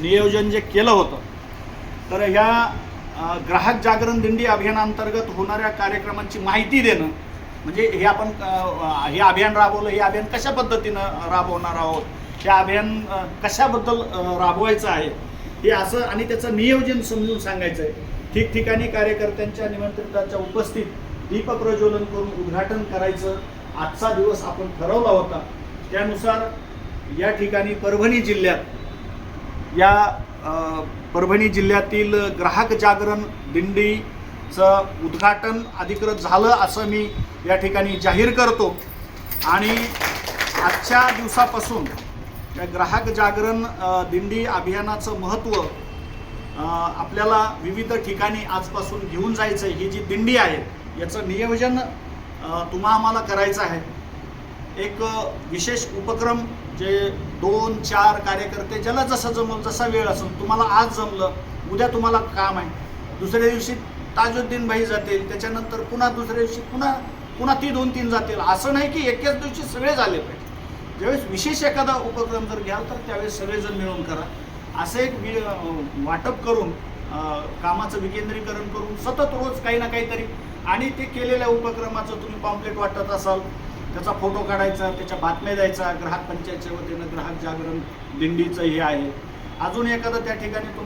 नियोजन जे केलं होतं तर ह्या ग्राहक जागरण दिंडी अभियानांतर्गत होणाऱ्या कार्यक्रमांची माहिती देणं म्हणजे हे आपण हे अभियान राबवलं हे अभियान कशा पद्धतीनं राबवणार आहोत हे अभियान कशाबद्दल राबवायचं आहे हे असं आणि त्याचं नियोजन समजून सांगायचं आहे ठिकठिकाणी कार्यकर्त्यांच्या निमंत्रिताच्या उपस्थित दीप प्रज्वलन करून उद्घाटन करायचं आजचा दिवस आपण ठरवला होता. त्यानुसार या ठिकाणी परभणी जिल्ह्यात या परभणी जिल्ह्यातील ग्राहक जागरण दिंडीचं उद्घाटन अधिकृत झालं असं मी या ठिकाणी जाहीर करतो. आणि आजच्या दिवसापासून या ग्राहक जागरण दिंडी अभियानाचं महत्त्व आपल्याला विविध ठिकाणी आजपासून घेऊन जायचं आहे ही जी दिंडी आहे याचं नियोजन तुम्हा आम्हाला करायचं आहे. एक विशेष उपक्रम जे दोन चार कार्यकर्ते ज्याला जसं जमल जसा वेळ असेल तुम्हाला आज जमलं उद्या तुम्हाला काम आहे. दुसऱ्या दिवशी ताजुद्दीन भाई जातील त्याच्यानंतर पुन्हा दुसऱ्या दिवशी पुन्हा पुन्हा ती दोन तीन जातील. असं नाही की एकेच दिवशी सगळे झाले पाहिजे. ज्यावेळेस विशेष एखादा उपक्रम जर घ्याल तर त्यावेळेस सगळेजण मिळून करा. असं एक वि- वाटप करून कामाचं विकेंद्रीकरण करून सतत रोज काही ना काहीतरी. आणि ते केलेल्या उपक्रमाचं तुम्ही पॉम्प्लेट वाटत असाल त्याचा फोटो काढायचा त्याच्या बातम्या द्यायचा ग्राहक पंचायतच्या वतीनं ग्राहक जागरण दिंडीचं हे आहे. अजून एखादं त्या ठिकाणी तुमचं